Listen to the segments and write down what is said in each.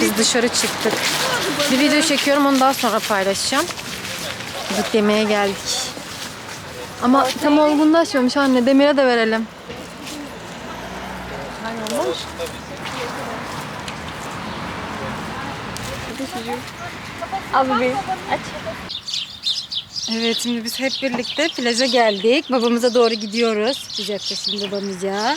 Biz dışarı çıktık. Bir video çekiyorum onu daha sonra paylaşacağım. Gidip yemeğe geldik. Ama tam olgunlaşmamış anne. Demir'e de verelim. Al bebeğim. Aç. Evet şimdi biz hep birlikte plaja geldik. Babamıza doğru gidiyoruz. Yapacağız şimdi babamıza.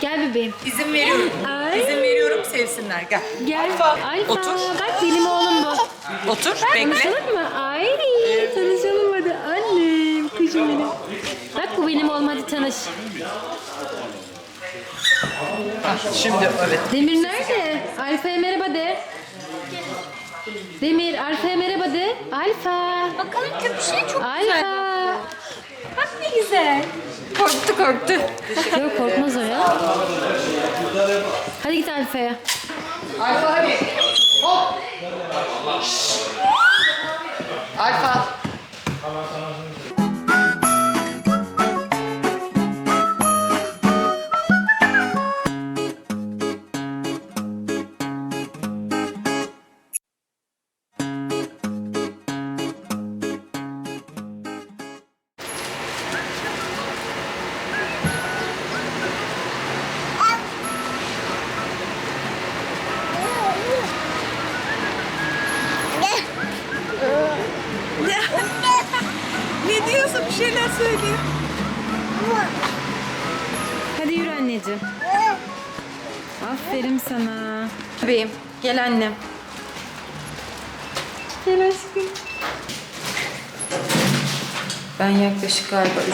Gel bebeğim. İzin veriyorum. İzin veriyorum sevsinler. Gel. Gel. Alfa. Otur. Bak benim oğlum bu. Otur. Bekle. Tanışalım mı? Ay tanışalım hadi annem. Kuşum benim. Bak bu benim oğlum hadi tanış. Şimdi evet. Demir nerede? Alfa'ya merhaba de. Demir Alfa'ya merhaba de. Alfa. Bakalım köpüşe çok güzel. Alfa. Bak ne güzel. Korktu korktu. Yok korkmaz o ya. Hadi git Alfa'ya. Alfa hadi. Hop. Alfa. Gel annem. Gel aşkım. Ben yaklaşık galiba 3-4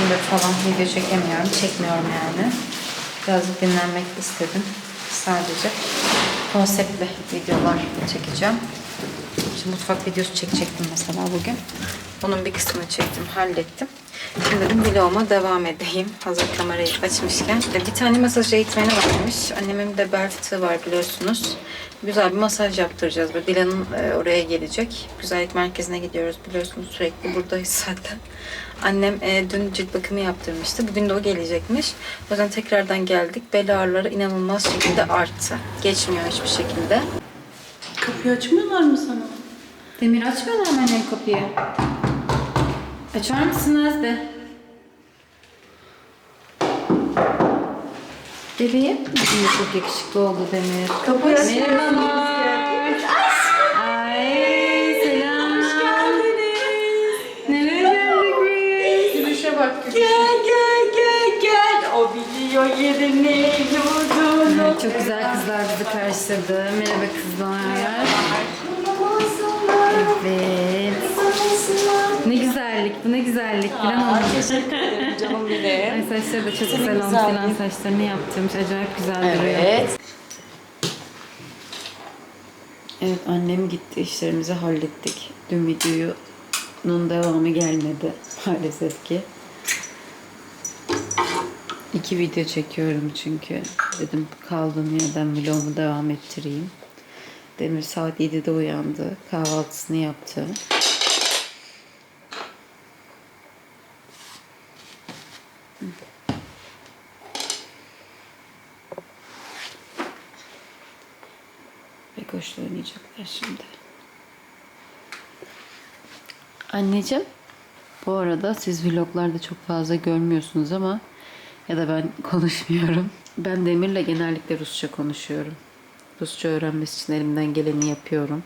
gündür falan video çekemiyorum. Çekmiyorum yani. Birazcık dinlenmek istedim. Sadece konseptli videolar çekeceğim. Şimdi mutfak videosu çekecektim mesela bugün. Onun bir kısmını çektim, hallettim. Şimdi vloguma devam edeyim. Hazır kamerayı açmışken. Bir tane masaj eğitmeni varmış. Annemin de bel fıtığı var biliyorsunuz. Güzel bir masaj yaptıracağız. Böyle Dilan'ın e, oraya gelecek. Güzellik merkezine gidiyoruz biliyorsunuz. Sürekli buradayız zaten. Annem e, dün cilt bakımı yaptırmıştı. Bugün de o gelecekmiş. O yüzden tekrardan geldik. Bel ağrıları inanılmaz şekilde arttı. Geçmiyor hiçbir şekilde. Kapıyı açmıyorlar mı sana? Demir açmıyorlar mı annem kapıyı? Açar mısınız de? Bebeğim. Demir çok yakışıklı oldu Demir. Kapıyı aç. Merhabalar. Ay selam. Nereye geldik biz? Gülüşe bak. Gel gel gel gel. O biliyor yerini yurdunu. Evet, çok güzel kızlar bizi karşıladı. Merhaba kızlar. Evet. Ne güzellik, bu ne güzellik. Bilen Hanım. Teşekkür ederim canım benim. Ay saçları da çok güzel olmuş. güzel Dilan saçlarını yaptırmış. Acayip güzel duruyor. Evet. Evet annem gitti. işlerimizi hallettik. Dün videonun devamı gelmedi maalesef ki. İki video çekiyorum çünkü. Dedim kaldığım yerden vlogumu devam ettireyim. Demir saat 7'de uyandı. Kahvaltısını yaptı. Bekoşla oynayacaklar şimdi. Anneciğim, bu arada siz vloglarda çok fazla görmüyorsunuz ama ya da ben konuşmuyorum. Ben Demir'le genellikle Rusça konuşuyorum. Rusça öğrenmesi için elimden geleni yapıyorum.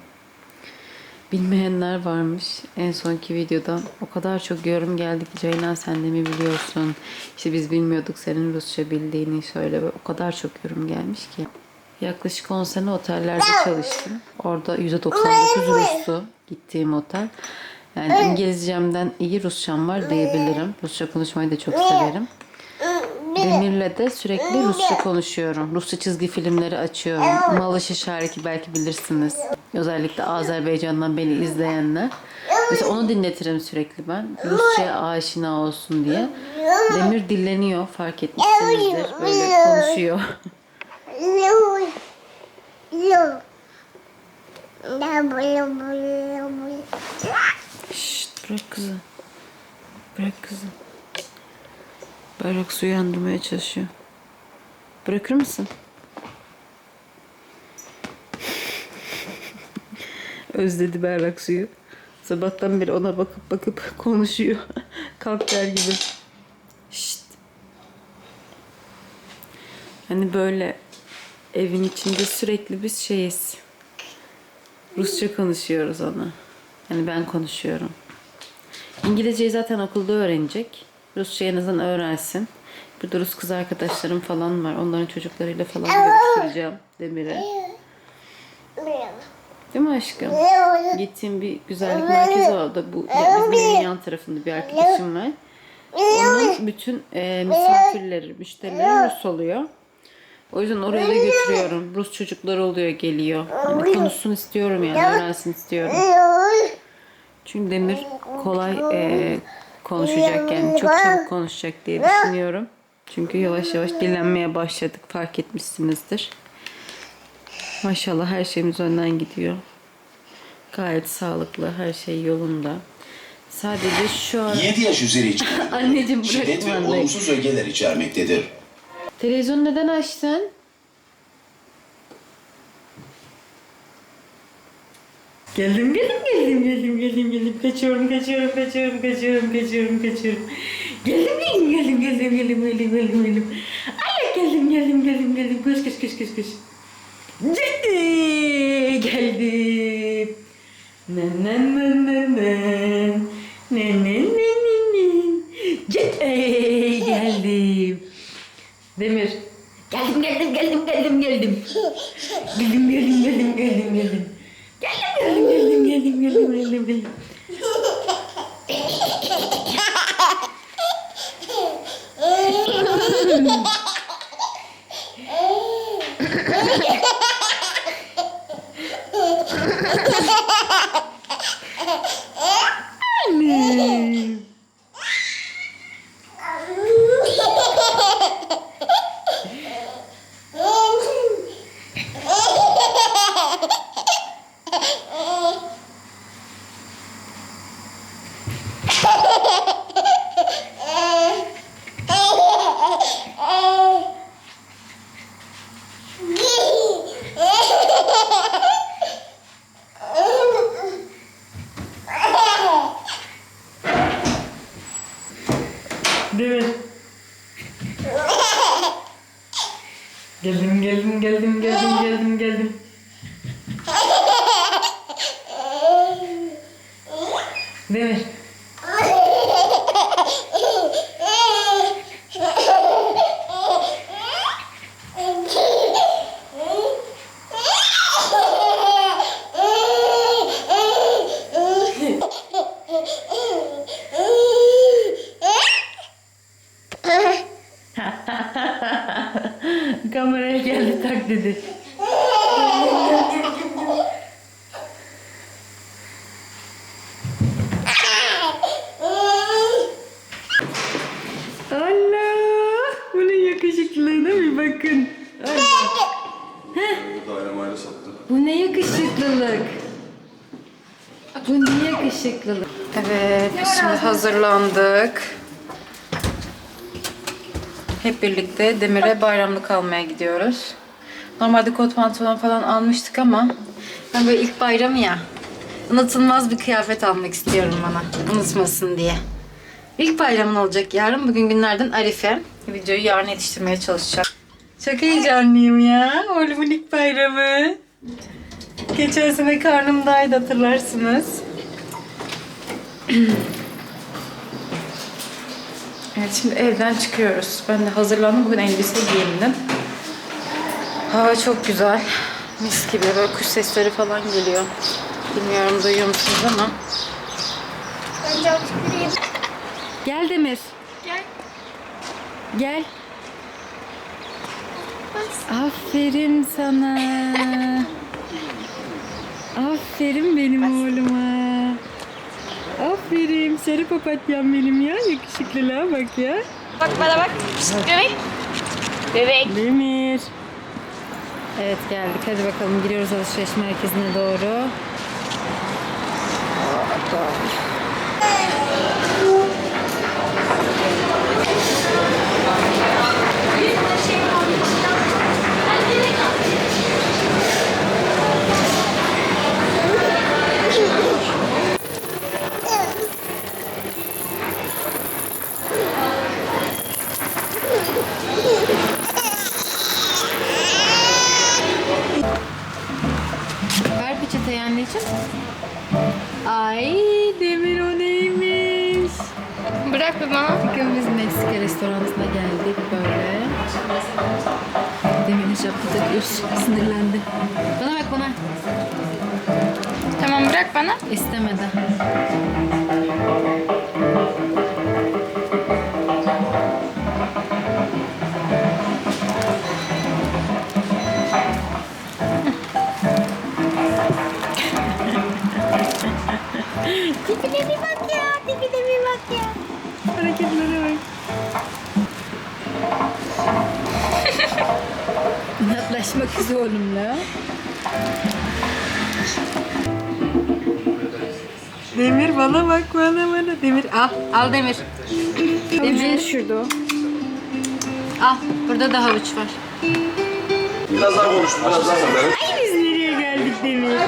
Bilmeyenler varmış. En sonki videodan o kadar çok yorum geldi ki Ceylan sen de mi biliyorsun? İşte biz bilmiyorduk senin Rusça bildiğini söyle. Ve o kadar çok yorum gelmiş ki. Yaklaşık 10 sene otellerde çalıştım. Orada %99 Rus'tu gittiğim otel. Yani İngilizcemden iyi Rusçam var diyebilirim. Rusça konuşmayı da çok severim. Demir'le de sürekli Rusça konuşuyorum. Rusça çizgi filmleri açıyorum. Malı Şarkı belki bilirsiniz. Özellikle Azerbaycan'dan beni izleyenler. Mesela onu dinletirim sürekli ben. Rusça'ya aşina olsun diye. Demir dilleniyor fark etmişsinizdir. Böyle konuşuyor. Şşt bırak kızı. Bırak kızı. Berrak suyu uyandırmaya çalışıyor. Bırakır mısın? Özledi berrak suyu. Sabahtan beri ona bakıp bakıp konuşuyor. Kalk der gibi. Şşt. Hani böyle evin içinde sürekli biz şeyiz. Rusça konuşuyoruz ona. Yani ben konuşuyorum. İngilizceyi zaten okulda öğrenecek. Rusçayı en azından öğrensin. Burada Rus kız arkadaşlarım falan var. Onların çocuklarıyla falan görüştüreceğim Demir'e. Değil mi aşkım? Gittiğim bir güzellik merkezi oldu. Bu bizim yan tarafında bir arkadaşım var. Onun bütün e, misafirleri, müşterileri Rus oluyor. O yüzden oraya da götürüyorum. Rus çocuklar oluyor, geliyor. Hani konuşsun istiyorum yani, öğrensin istiyorum. Çünkü Demir kolay e, konuşacak yani çok çabuk konuşacak diye düşünüyorum. Çünkü yavaş yavaş dinlenmeye başladık fark etmişsinizdir. Maşallah her şeyimiz önden gidiyor. Gayet sağlıklı, her şey yolunda. Sadece şu an 7 yaş üzeri için anneciğim şiddet ve olumsuz ögeler içermektedir. Televizyonu neden açtın? Geldim geldim geldim geldim geldim geldim kaçıyorum kaçıyorum kaçıyorum kaçıyorum kaçıyorum kaçıyorum geldim geldim geldim geldim geldim geldim geldim geldim ay geldim geldim geldim geldim koş koş koş koş koş Geldim geldim ne ne ne ne ne ne ne Demir. Geldim geldim geldim geldim geldim. geldim geldim geldim geldim geldim. Geldim geldim geldim geldim geldim geldim. Dedi. Allah! Bunun yakışıklılığına bir bakın. Allah. Dayanamayla sattı. Bu ne yakışıklılık. Bu ne yakışıklılık. Evet, şimdi hazırlandık. Hep birlikte Demir'e bayramlık almaya gidiyoruz. Normalde kot pantolon falan almıştık ama ben böyle ilk bayramı ya unutulmaz bir kıyafet almak istiyorum bana. Unutmasın diye. İlk bayramın olacak yarın. Bugün günlerden Arife. Videoyu yarın yetiştirmeye çalışacağım. Çok heyecanlıyım ya. Oğlumun ilk bayramı. Geçen sene karnımdaydı hatırlarsınız. Evet şimdi evden çıkıyoruz. Ben de hazırlandım. Bugün elbise giyindim. Hava çok güzel. Mis gibi böyle kuş sesleri falan geliyor. Bilmiyorum duyuyor musunuz ama. Gel Demir. Gel. Gel. Aferin sana. Aferin benim oğluma. sarı papatyam benim ya. Yakışıklılığa bak ya. Bak bana bak. Bebek. Bebek. Demir. Evet geldik. Hadi bakalım giriyoruz alışveriş merkezine doğru. Ver anneciğim. Ay Demir o neymiş? Bırak bir bana. Biz Meksika restoranına geldik böyle. Demir'in şapka takıyor. Sinirlendi. Bana bak bana. Tamam bırak bana. İstemedi. Bana bak bana bana. Demir al. Al Demir. Demir. şurada o. Al. Burada da havuç var. Biraz daha konuştum, biraz daha konuştum. Biz nereye geldik Demir?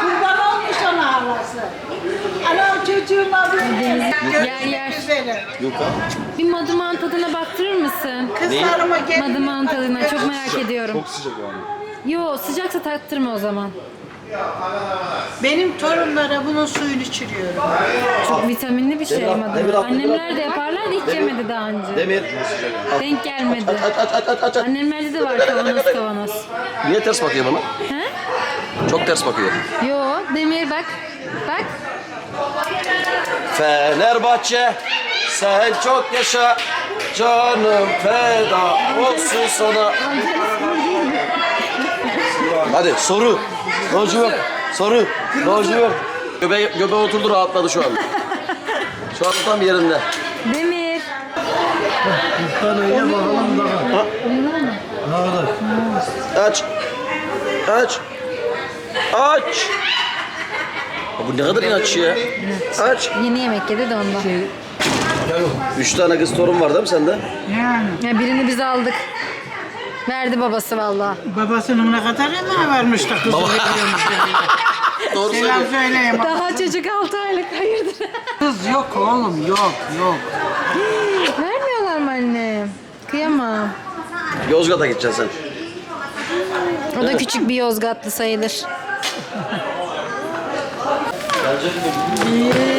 Kurban olmuş ona halası. Anam çocuğum adı Yer yer. Yok ha. Bir madıman tadına baktırır mısın? Kızlarıma gelin. Madıman tadına çok merak ediyorum. Çok sıcak yani. Yo sıcaksa taktırma o zaman. Benim torunlara bunun suyunu içiriyorum. Çok vitaminli bir şey Demir al, Annemler de yaparlar hiç yemedi daha önce. Demir. Denk gelmedi. Aç aç aç aç aç. Annemlerde de var kavanoz kavanoz. Niye ters bakıyor bana? He? Çok ters bakıyor. Yo Demir bak. Bak. Fenerbahçe sen çok yaşa canım feda olsun sana. Hadi soru. Lacivert. Soru. Lacivert. Göbe, göbe oturdu rahatladı şu an. Şu an tam yerinde. Demir. Aç. Aç. Aç. Ya Bu ne kadar inatçı ya. Aç. Yeni yemek yedi de ondan. Üç tane kız torun var değil mi sende? Ya birini biz aldık. Verdi babası vallahi. Babasının ne kadar emeği varmış da kızı veriyormuş. Doğru Selam söylüyor. söyleyeyim. Daha çocuk 6 aylık hayırdır. Kız yok oğlum yok yok. Vermiyorlar mı anne? Kıyamam. Yozgat'a gideceksin sen. O da küçük bir Yozgatlı sayılır. Bir,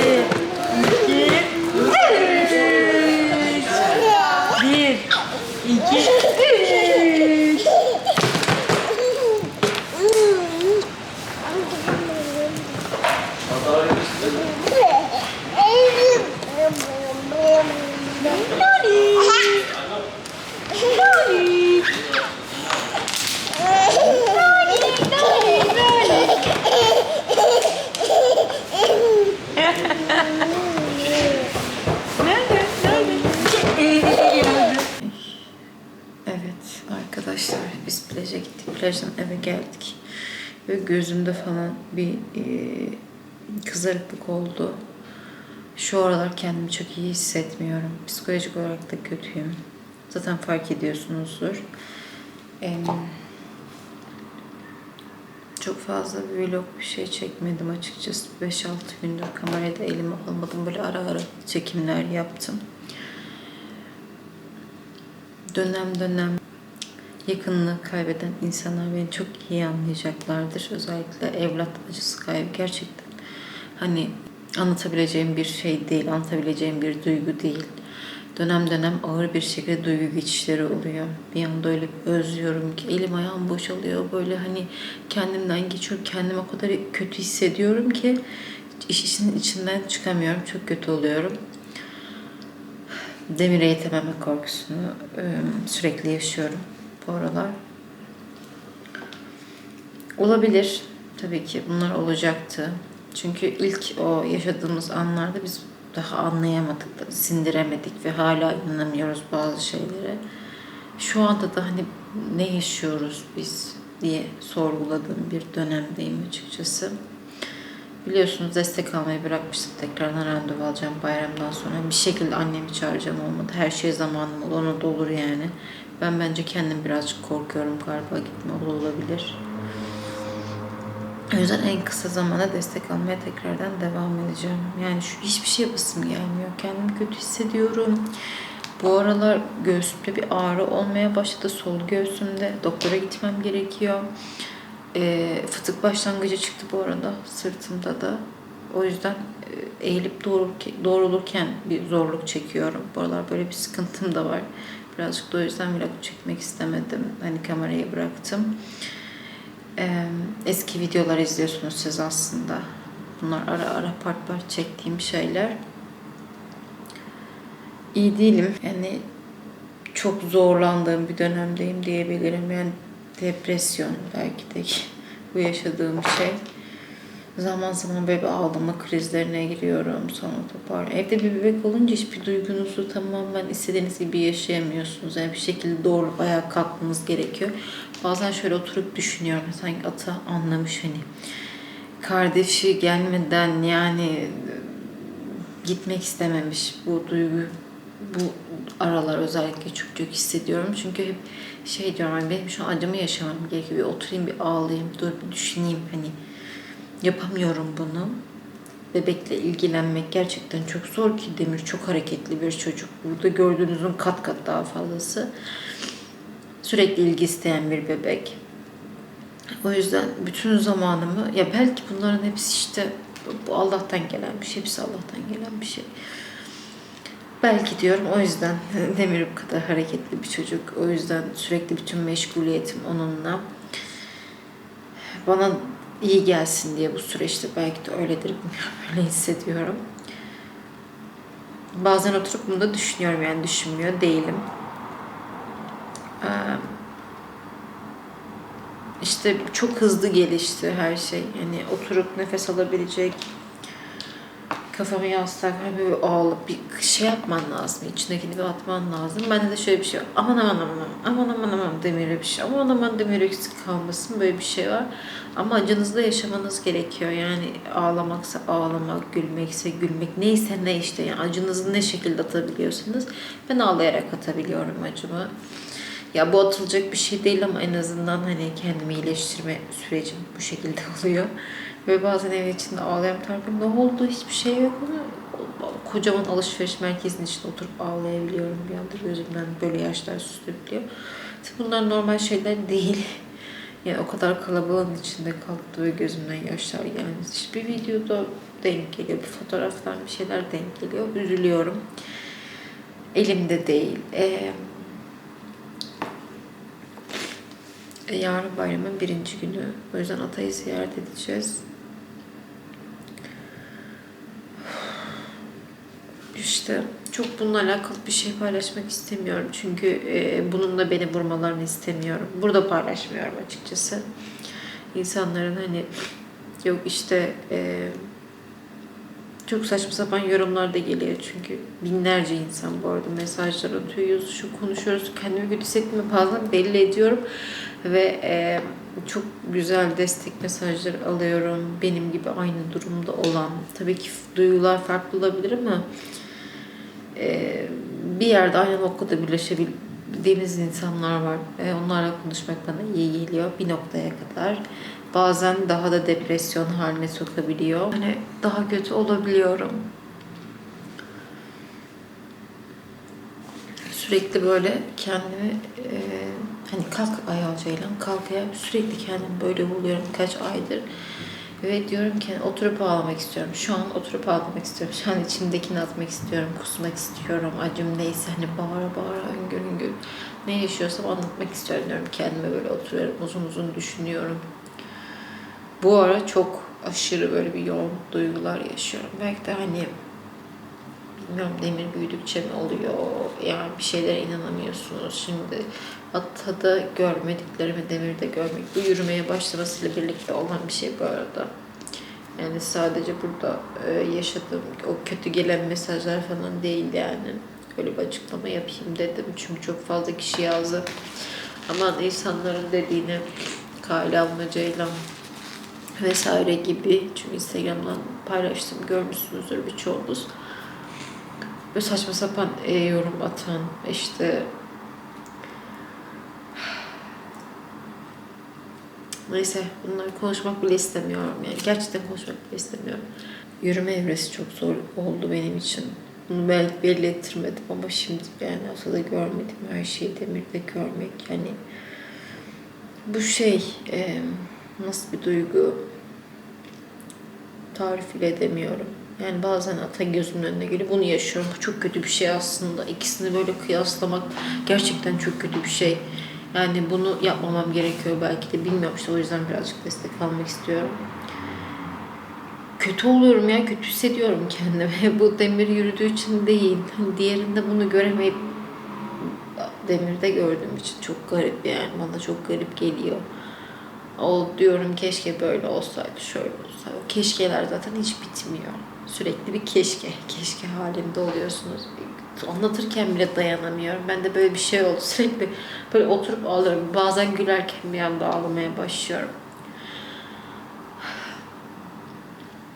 Evet arkadaşlar biz plaja gittik. Plajdan eve geldik. Ve gözümde falan bir e, kızarıklık oldu. Şu aralar kendimi çok iyi hissetmiyorum. Psikolojik olarak da kötüyüm. Zaten fark ediyorsunuzdur. Em, çok fazla bir vlog bir şey çekmedim açıkçası. 5-6 gündür kamerayı da elime almadım. Böyle ara ara çekimler yaptım. Dönem dönem yakınını kaybeden insanlar beni çok iyi anlayacaklardır. Özellikle evlat acısı kaybı gerçekten hani anlatabileceğim bir şey değil, anlatabileceğim bir duygu değil. Dönem dönem ağır bir şekilde duygu geçişleri oluyor. Bir anda öyle bir özlüyorum ki elim ayağım boşalıyor. Böyle hani kendimden geçiyorum. Kendimi o kadar kötü hissediyorum ki iş işin içinden çıkamıyorum. Çok kötü oluyorum. Demire yetememe korkusunu e, sürekli yaşıyorum bu aralar. Olabilir. Tabii ki bunlar olacaktı. Çünkü ilk o yaşadığımız anlarda biz daha anlayamadık, sindiremedik ve hala inanamıyoruz bazı şeylere. Şu anda da hani ne yaşıyoruz biz diye sorguladığım bir dönemdeyim açıkçası. Biliyorsunuz destek almayı bırakmıştım. Tekrardan randevu alacağım bayramdan sonra. Bir şekilde annemi çağıracağım olmadı. Her şey zamanım olur, ona da olur yani. Ben bence kendim birazcık korkuyorum galiba gitme olabilir. O yüzden en kısa zamanda destek almaya tekrardan devam edeceğim. Yani şu hiçbir şey yapasım gelmiyor. Kendimi kötü hissediyorum. Bu aralar göğsümde bir ağrı olmaya başladı. Sol göğsümde. Doktora gitmem gerekiyor. Ee, fıtık başlangıcı çıktı bu arada sırtımda da. O yüzden e, eğilip doğrulurken bir zorluk çekiyorum. Bu aralar böyle bir sıkıntım da var. Birazcık da o yüzden vlog çekmek istemedim. Hani kamerayı bıraktım. Ee, eski videolar izliyorsunuz siz aslında. Bunlar ara ara part part çektiğim şeyler. İyi değilim. Yani çok zorlandığım bir dönemdeyim diyebilirim. Yani depresyon belki de bu yaşadığım şey. Zaman zaman böyle ağlama krizlerine giriyorum. Sonra topar. Evde bir bebek olunca hiçbir duygunuzu tamamen istediğiniz gibi yaşayamıyorsunuz. Yani bir şekilde doğrulup ayağa kalkmanız gerekiyor. Bazen şöyle oturup düşünüyorum. Sanki ata anlamış hani. Kardeşi gelmeden yani gitmek istememiş bu duygu bu aralar özellikle çok çok hissediyorum. Çünkü hep şey diyorum hani benim şu an acımı yaşamam gerekiyor. Bir oturayım bir ağlayayım dur bir düşüneyim hani yapamıyorum bunu. Bebekle ilgilenmek gerçekten çok zor ki Demir çok hareketli bir çocuk. Burada gördüğünüzün kat kat daha fazlası. Sürekli ilgi isteyen bir bebek. O yüzden bütün zamanımı ya belki bunların hepsi işte bu Allah'tan gelen bir şey. Hepsi Allah'tan gelen bir şey. Belki diyorum o yüzden Demir bu kadar hareketli bir çocuk. O yüzden sürekli bütün meşguliyetim onunla. Bana iyi gelsin diye bu süreçte belki de öyledir bilmiyorum. Öyle hissediyorum. Bazen oturup bunu da düşünüyorum yani düşünmüyor değilim. İşte çok hızlı gelişti her şey. Yani oturup nefes alabilecek, kafamı koyup böyle ağlayıp bir şey yapman lazım. içindekini bir atman lazım. Bende de şöyle bir şey var. Aman aman aman aman aman aman demire bir şey. Aman aman demir eksik kalmasın. Böyle bir şey var. Ama acınızda yaşamanız gerekiyor. Yani ağlamaksa ağlamak, gülmekse gülmek. Neyse ne işte. Yani acınızı ne şekilde atabiliyorsanız. Ben ağlayarak atabiliyorum acımı. Ya bu atılacak bir şey değil ama en azından hani kendimi iyileştirme sürecim bu şekilde oluyor. Ve bazen evin içinde ağlayan tarafım ne oldu hiçbir şey yok ama kocaman alışveriş merkezinin içinde oturup ağlayabiliyorum bir anda gözümden böyle yaşlar süzülebiliyor. Tabii bunlar normal şeyler değil. Yani o kadar kalabalığın içinde kalktı ve gözümden yaşlar gelmiş. İşte bir videoda denk geliyor, bir fotoğraftan bir şeyler denk geliyor. Üzülüyorum. Elimde değil. Ee, yarın bayramın birinci günü. O yüzden Atay'ı ziyaret edeceğiz. İşte çok bununla alakalı bir şey paylaşmak istemiyorum. Çünkü e, bunun da beni vurmalarını istemiyorum. Burada paylaşmıyorum açıkçası. İnsanların hani yok işte e, çok saçma sapan yorumlar da geliyor çünkü binlerce insan bu arada mesajlar atıyor, yazışıyor, konuşuyoruz. Kendimi kötü hissettiğimi bazen belli ediyorum ve e, çok güzel destek mesajları alıyorum. Benim gibi aynı durumda olan, tabii ki duygular farklı olabilir ama e, bir yerde aynı noktada birleşebildiğimiz insanlar var. E, onlarla konuşmak bana iyi geliyor bir noktaya kadar. Bazen daha da depresyon haline sokabiliyor. Hani daha kötü olabiliyorum. Sürekli böyle kendimi e, hani kalk ayağa Ceylan kalk ayağa sürekli kendimi böyle buluyorum kaç aydır. Ve diyorum ki oturup ağlamak istiyorum. Şu an oturup ağlamak istiyorum. Şu an içimdekini atmak istiyorum. Kusmak istiyorum. Acım neyse hani bağıra bağıra hüngür hüngür. Ne yaşıyorsam anlatmak istiyorum diyorum. Kendime böyle oturuyorum. Uzun uzun düşünüyorum. Bu ara çok aşırı böyle bir yoğun duygular yaşıyorum. Belki de hani bilmiyorum demir büyüdükçe mi oluyor yani bir şeylere inanamıyorsunuz. Şimdi atada görmediklerimi demirde görmek bu yürümeye başlamasıyla birlikte olan bir şey bu arada. Yani sadece burada e, yaşadığım o kötü gelen mesajlar falan değil yani. Öyle bir açıklama yapayım dedim. Çünkü çok fazla kişi yazdı. Aman insanların dediğini kale almacayla vesaire gibi. Çünkü Instagram'dan paylaştım. Görmüşsünüzdür birçoğunuz. Böyle saçma sapan e, yorum atan işte Neyse bunları konuşmak bile istemiyorum yani. Gerçekten konuşmak bile istemiyorum. Yürüme evresi çok zor oldu benim için. Bunu belki belli ama şimdi yani ortada görmedim her şeyi demirde görmek yani bu şey e, nasıl bir duygu tarif bile edemiyorum. Yani bazen ata gözümün önüne geliyor. Bunu yaşıyorum. Bu çok kötü bir şey aslında. İkisini böyle kıyaslamak gerçekten çok kötü bir şey. Yani bunu yapmamam gerekiyor belki de bilmiyorum işte o yüzden birazcık destek almak istiyorum. Kötü oluyorum ya kötü hissediyorum kendimi. Bu demir yürüdüğü için değil. Hani diğerinde bunu göremeyip demirde gördüğüm için çok garip yani bana çok garip geliyor. O diyorum keşke böyle olsaydı, şöyle olsaydı. O keşkeler zaten hiç bitmiyor. Sürekli bir keşke, keşke halinde oluyorsunuz. Anlatırken bile dayanamıyorum. Ben de böyle bir şey oldu. Sürekli böyle oturup ağlarım. Bazen gülerken bir anda ağlamaya başlıyorum.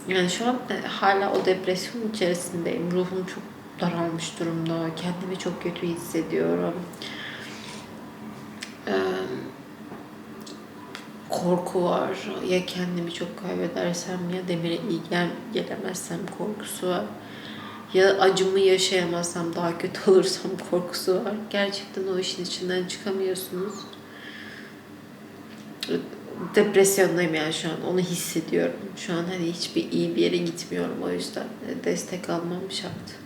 Yani şu an e, hala o depresyon içerisindeyim. Ruhum çok daralmış durumda. Kendimi çok kötü hissediyorum. Ee, korku var. Ya kendimi çok kaybedersem ya demire iyi gel gelemezsem korkusu var. Ya acımı yaşayamazsam daha kötü olursam korkusu var. Gerçekten o işin içinden çıkamıyorsunuz. Depresyondayım yani şu an. Onu hissediyorum. Şu an hani hiçbir iyi bir yere gitmiyorum. O yüzden destek almam şart.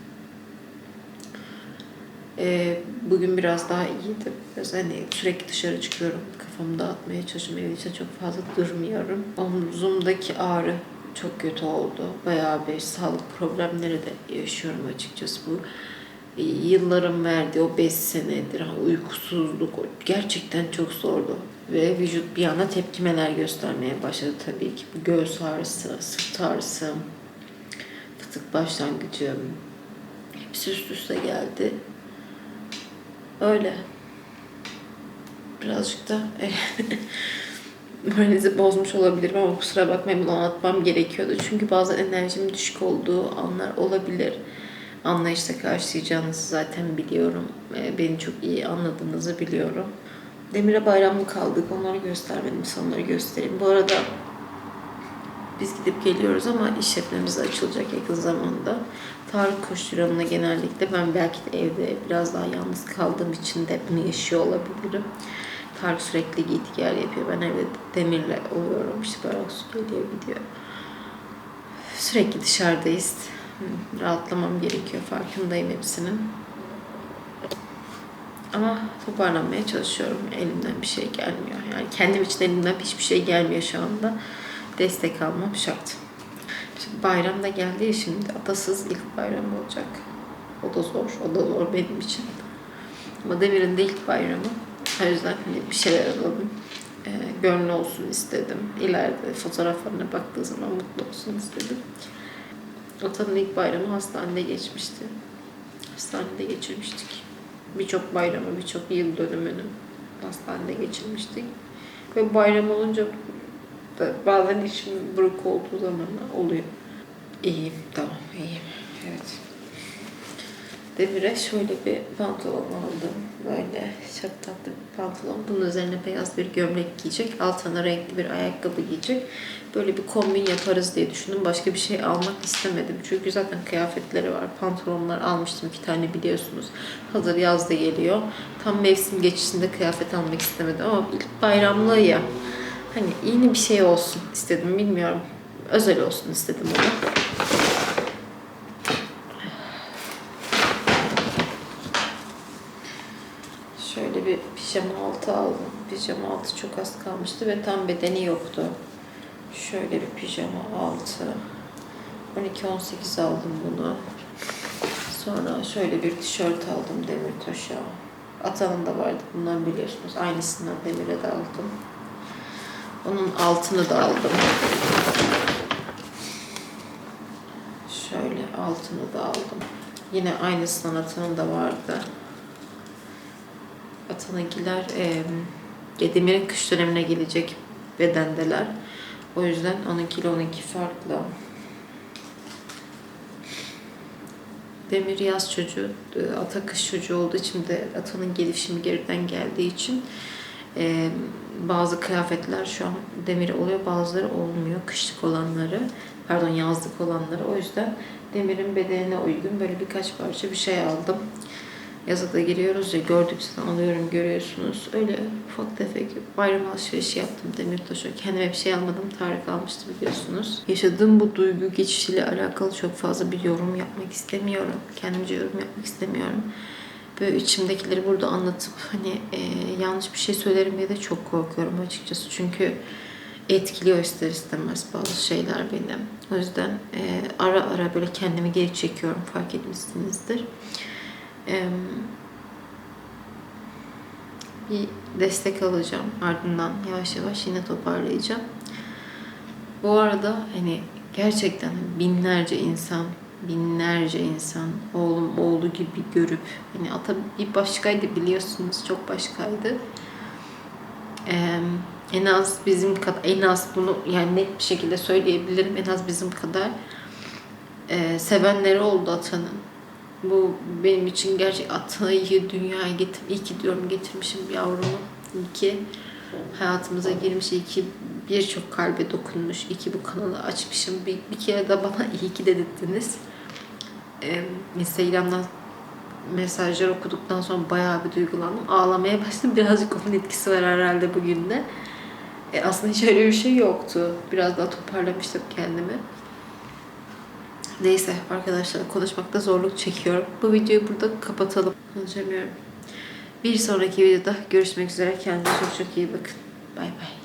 Ee, bugün biraz daha iyiydim. Biraz hani sürekli dışarı çıkıyorum. Kafamı dağıtmaya çalışıyorum. Evin içinde çok fazla durmuyorum. Omzumdaki ağrı çok kötü oldu. Bayağı bir sağlık problemleri de yaşıyorum açıkçası. Bu e, yılların verdiği o 5 senedir uykusuzluk gerçekten çok zordu. Ve vücut bir anda tepkimeler göstermeye başladı tabii ki. Göğüs ağrısı, sırt ağrısı, fıtık başlangıcı hepsi üst üste geldi. Öyle. Birazcık da moralinizi bozmuş olabilirim ama kusura bakmayın bunu anlatmam gerekiyordu. Çünkü bazen enerjimin düşük olduğu anlar olabilir. Anlayışla karşılayacağınızı zaten biliyorum. Ee, Beni çok iyi anladığınızı biliyorum. Demir'e bayramlık kaldık. Onları göstermedim. Sonları göstereyim. Bu arada biz gidip geliyoruz ama işletmemiz açılacak yakın zamanda. Tarık koşturanına genellikle ben belki de evde biraz daha yalnız kaldığım için de bunu yaşıyor olabilirim. Tarık sürekli git gel yapıyor. Ben evde Demir'le oluyorum. İşte böyle su geliyor gidiyor. Sürekli dışarıdayız. Rahatlamam gerekiyor. Farkındayım hepsinin. Ama toparlanmaya çalışıyorum. Elimden bir şey gelmiyor. Yani kendim için elimden hiçbir şey gelmiyor şu anda. Destek almam şart. Şimdi bayram da geldi ya şimdi. Atasız ilk bayram olacak. O da zor. O da zor benim için. Ama Demir'in de ilk bayramı. O yüzden hani bir şeyler alalım. Ee, gönlü olsun istedim. İleride fotoğraflarına baktığı zaman mutlu olsun istedim. Atanın ilk bayramı hastanede geçmişti. Hastanede geçirmiştik. Birçok bayramı, birçok yıl dönümünü hastanede geçirmiştik. Ve bayram olunca bazen işim buruk olduğu zamanlar oluyor. İyiyim, tamam iyiyim. Evet. Demir'e şöyle bir pantolon aldım. Böyle çok tatlı bir pantolon. Bunun üzerine beyaz bir gömlek giyecek. Altına renkli bir ayakkabı giyecek. Böyle bir kombin yaparız diye düşündüm. Başka bir şey almak istemedim. Çünkü zaten kıyafetleri var. Pantolonlar almıştım. iki tane biliyorsunuz. Hazır yaz da geliyor. Tam mevsim geçişinde kıyafet almak istemedim. Ama ilk bayramlığı ya. Hani yeni bir şey olsun istedim. Bilmiyorum. Özel olsun istedim onu. Şöyle bir pijama altı aldım. Pijama altı çok az kalmıştı ve tam bedeni yoktu. Şöyle bir pijama altı. 12-18 aldım bunu. Sonra şöyle bir tişört aldım Demirtaş'a. Atanın da vardı bundan biliyorsunuz. Aynısından Demir'e de aldım. Onun altını da aldım. Şöyle altını da aldım. Yine aynısından Atan'ın da vardı. Atan'ınkiler e, Demir'in kış dönemine gelecek bedendeler. O yüzden onunkiyle onunki farklı. Demir yaz çocuğu, e, ata kış çocuğu olduğu için de atanın gelişimi geriden geldiği için e, bazı kıyafetler şu an demir oluyor, bazıları olmuyor. Kışlık olanları, pardon yazlık olanları. O yüzden demirin bedenine uygun böyle birkaç parça bir şey aldım. Yaza da giriyoruz ya gördükçe alıyorum görüyorsunuz. Öyle ufak tefek bayram alışverişi yaptım Demirtaş'a. Kendime bir şey almadım. Tarık almıştı biliyorsunuz. Yaşadığım bu duygu geçişiyle alakalı çok fazla bir yorum yapmak istemiyorum. Kendimce yorum yapmak istemiyorum. Böyle içimdekileri burada anlatıp hani e, yanlış bir şey söylerim diye de çok korkuyorum açıkçası. Çünkü etkiliyor ister istemez bazı şeyler beni. O yüzden e, ara ara böyle kendimi geri çekiyorum fark etmişsinizdir. Em, bir destek alacağım. Ardından yavaş yavaş yine toparlayacağım. Bu arada hani gerçekten binlerce insan, binlerce insan oğlum oğlu gibi görüp hani ata bir başkaydı biliyorsunuz çok başkaydı. Em, en az bizim kadar en az bunu yani net bir şekilde söyleyebilirim en az bizim kadar e, sevenleri oldu atanın. Bu benim için gerçek atayı dünyaya getir, iyi ki diyorum getirmişim yavrumu. İyi ki hayatımıza girmiş, iyi ki birçok kalbe dokunmuş, iyi ki bu kanalı açmışım. Bir, bir kere de bana iyi ki dedirttiniz. Ee, Instagram'dan mesajlar okuduktan sonra bayağı bir duygulandım. Ağlamaya başladım. Birazcık onun etkisi var herhalde bugün de. E, aslında hiç öyle bir şey yoktu. Biraz daha toparlamıştım kendimi. Neyse arkadaşlar konuşmakta zorluk çekiyorum. Bu videoyu burada kapatalım. Konuşamıyorum. Bir sonraki videoda görüşmek üzere. Kendinize çok çok iyi bakın. Bay bay.